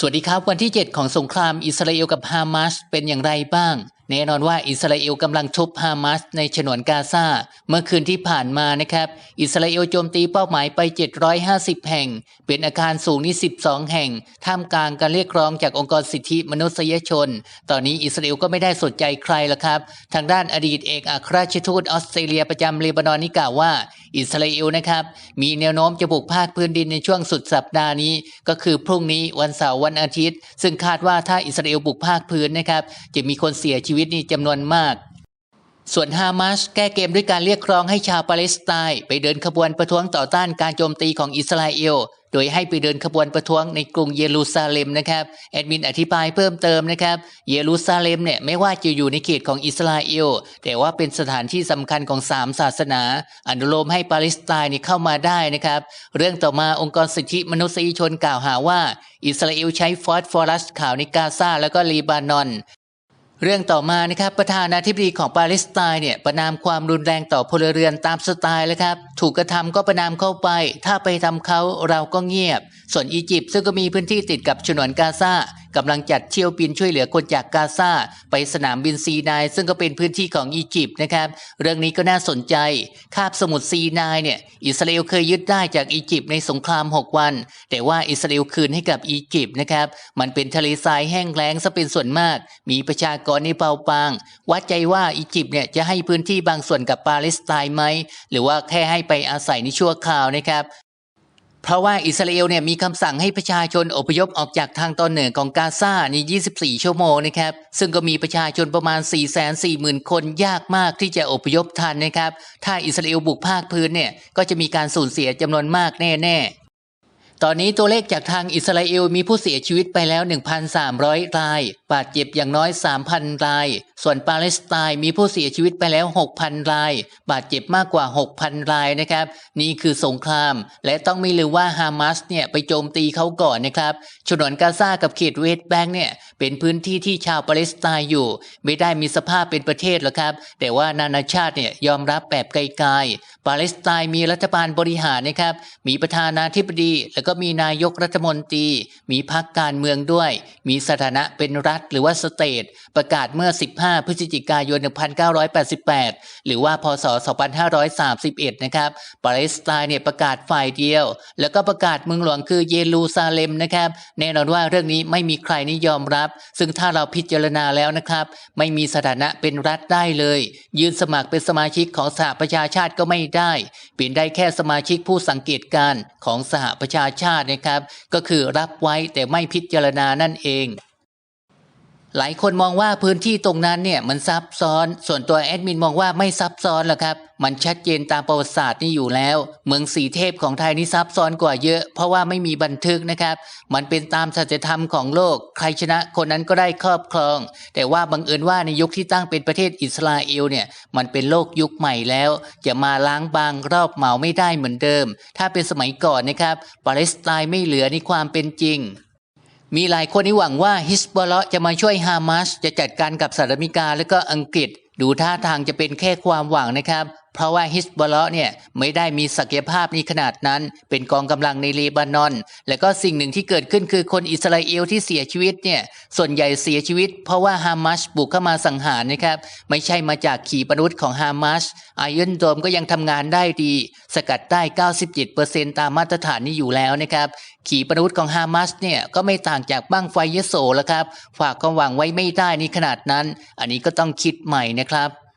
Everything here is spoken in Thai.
สวัสดีครับ วันที่ 7 ของสงครามอิสราเอลกับฮามาสเป็นอย่างไรบ้าง แน่นอนว่าอิสราเอลกำลังทุบฮามาสในฉนวนกาซาเมื่อคืนที่ผ่านมานะครับ อิสราเอลโจมตีเป้าหมายไป 750 แห่ง เป็นอาคารสูงนี่12 แห่ง ท่ามกลางการเรียกร้องจากองค์กรสิทธิมนุษยชน ตอนนี้อิสราเอลก็ไม่ได้สนใจใครละครับ ทางด้านอดีตเอกอัครราชทูตออสเตรเลียประจำเลบานอนนี่กล่าวว่า อิสราเอลนะครับ มีแนวโน้มจะบุกภาคพื้นดินในช่วงสุดสัปดาห์นี้ ก็คือพรุ่งนี้วันเสาร์วันอาทิตย์ ซึ่งคาดว่าถ้าอิสราเอลบุกภาคพื้นนะครับ จะมีคนเสียชีวิตนี่จำนวนมาก ส่วนฮามาสแก้เกมด้วยการเรียกร้องให้ชาวปาเลสไตน์ไปเดินขบวนประท้วงต่อต้านการโจมตีของอิสราเอล โดยให้ไปเดินขบวนประท้วงในกรุงเยรูซาเล็มนะครับ แอดมินอธิบายเพิ่มเติมนะครับ เยรูซาเล็มเนี่ยไม่ว่าจะอยู่ในเขตของอิสราเอล แต่ว่าเป็นสถานที่สำคัญของสามศาสนา อนุโลมให้ปาเลสไตน์นี่เข้ามาได้นะครับ เรื่องต่อมาองค์กรสิทธิมนุษยชนกล่าวหาว่า อิสราเอลใช้ฟอสฟอรัสข่าวในกาซาแล้วก็ลีบานอน เรื่องต่อมานะครับประธานาธิบดีของปาเลสไตน์เนี่ยประนามความรุนแรงต่อพลเรือนตามสไตล์แล้วครับ ถูกกระทำก็ประนามเข้าไป ถ้าไปทำเขาเราก็เงียบ ส่วนอียิปต์ซึ่งก็มีพื้นที่ติดกับฉนวนกาซากำลังจัดเที่ยวบินช่วยเหลือคนจากกาซาไปสนามบินซีนายซึ่งก็เป็นพื้นที่ของอียิปต์นะครับเรื่องนี้ก็น่าสนใจคาบสมุทรซีนายเนี่ยอิสราเอลเคยยึดได้จากอียิปต์ในสงคราม 6 วัน แต่ว่าอิสราเอลคืนให้กับอียิปต์นะครับมันเป็นทะเลทรายแห้งแล้งซะเป็นส่วนมาก มีประชากรในเบาบาง วัดใจว่าอียิปต์เนี่ยจะให้พื้นที่บางส่วนกับปาเลสไตน์ไหมหรือว่าแค่ให้ไปอาศัยในชั่วคราวนะครับ เพราะว่าอิสราเอลเนี่ยมีคำสั่งให้ประชาชนอพยพออกจากทางตอนเหนือของกาซาใน 24 ชั่วโมงนะครับ ซึ่งก็มีประชาชนประมาณ 440,000 คนยากมากที่จะอพยพทันนะครับ ถ้าอิสราเอลบุกภาคพื้นเนี่ยก็จะมีการสูญเสียจำนวนมากแน่ๆตอนนี้ตัวเลขจากทางอิสราเอลมีผู้เสียชีวิตไปแล้ว 1,300 ราย บาดเจ็บอย่างน้อย 3,000 รายส่วนปาเลสไตน์มีผู้เสียชีวิตไปแล้ว 6,000 ราย บาดเจ็บมากกว่า 6,000 รายนะครับ นี่คือสงคราม และต้องไม่ลืมว่าฮามาสเนี่ยไปโจมตีเขาก่อนนะครับฉนวนกาซากับเขตเวสต์แบงค์เนี่ยเป็นพื้นที่ที่ชาวปาเลสไตน์อยู่ ไม่ได้มีสภาพเป็นประเทศหรอกครับ แต่ว่านานาชาติเนี่ยยอมรับแบบไกลๆปาเลสไตน์มีรัฐบาลบริหารนะครับ มีประธานาธิบดี แล้วก็มีนายกรัฐมนตรี มีพรรคการเมืองด้วย มีสถานะเป็นรัฐหรือว่าสเตทประกาศเมื่อ 15 5 พฤศจิกายน 1988 หรือว่าพศ 2531 นะครับปาเลสไตน์เนี่ยประกาศฝ่ายเดียว แล้วก็ประกาศเมืองหลวงคือเยรูซาเล็มนะครับแน่นอนว่าเรื่องนี้ไม่มีใครนิยอมรับ ซึ่งถ้าเราพิจารณาแล้วนะครับ ไม่มีสถานะเป็นรัฐได้เลย ยืนสมัครเป็นสมาชิกของสหประชาชาติก็ไม่ได้เป็นได้แค่สมาชิกผู้สังเกตการณ์ของสหประชาชาตินะครับ ก็คือรับไว้แต่ไม่พิจารณานั่นเอง หลายคนมองว่าพื้นที่ตรงนั้นเนี่ยมันซับซ้อน ส่วนตัวแอดมินมองว่าไม่ซับซ้อนหรอกครับ มันชัดเจนตามประวัติศาสตร์นี่อยู่แล้ว เมืองสีเทพของไทยนี่ซับซ้อนกว่าเยอะ เพราะว่าไม่มีบันทึกนะครับ มันเป็นตามสัจธรรมของโลก ใครชนะคนนั้นก็ได้ครอบครอง แต่ว่าบังเอิญว่าในยุคที่ตั้งเป็นประเทศอิสราเอลเนี่ย มันเป็นโลกยุคใหม่แล้ว จะมาล้างบางรอบเหมาไม่ได้เหมือนเดิม ถ้าเป็นสมัยก่อนนะครับปาเลสไตน์ไม่เหลือในความเป็นจริง มีหลายคนที่หวังว่าฮิสบอลเลาะห์จะมาช่วยฮามาสจะจัดการกับสหรัฐอเมริกา และก็อังกฤษ ดูท่าทางจะเป็นแค่ความหวังนะครับ เพราะว่าฮิสบอลเลาะห์เนี่ยไม่ได้มีศักยภาพในขนาดนั้น เป็นกองกำลังในเลบานอน และก็สิ่งหนึ่งที่เกิดขึ้นคือคนอิสราเอลที่เสียชีวิตเนี่ยส่วนใหญ่เสียชีวิต เพราะว่าฮามาสบุกเข้ามาสังหารนะครับไม่ใช่มาจากขีปนาวุธของฮามาสไอรอนโดมก็ยังทำงานได้ดี สกัดได้ 97%ตามมาตรฐานนี้อยู่แล้วนะครับขีปนาวุธของฮามาสเนี่ยก็ไม่ต่างจากบ้างไฟยโสแล้วครับฝากความหวังไว้ไม่ได้นี่ขนาดนั้น อันนี้ก็ต้องคิดใหม่นะครับ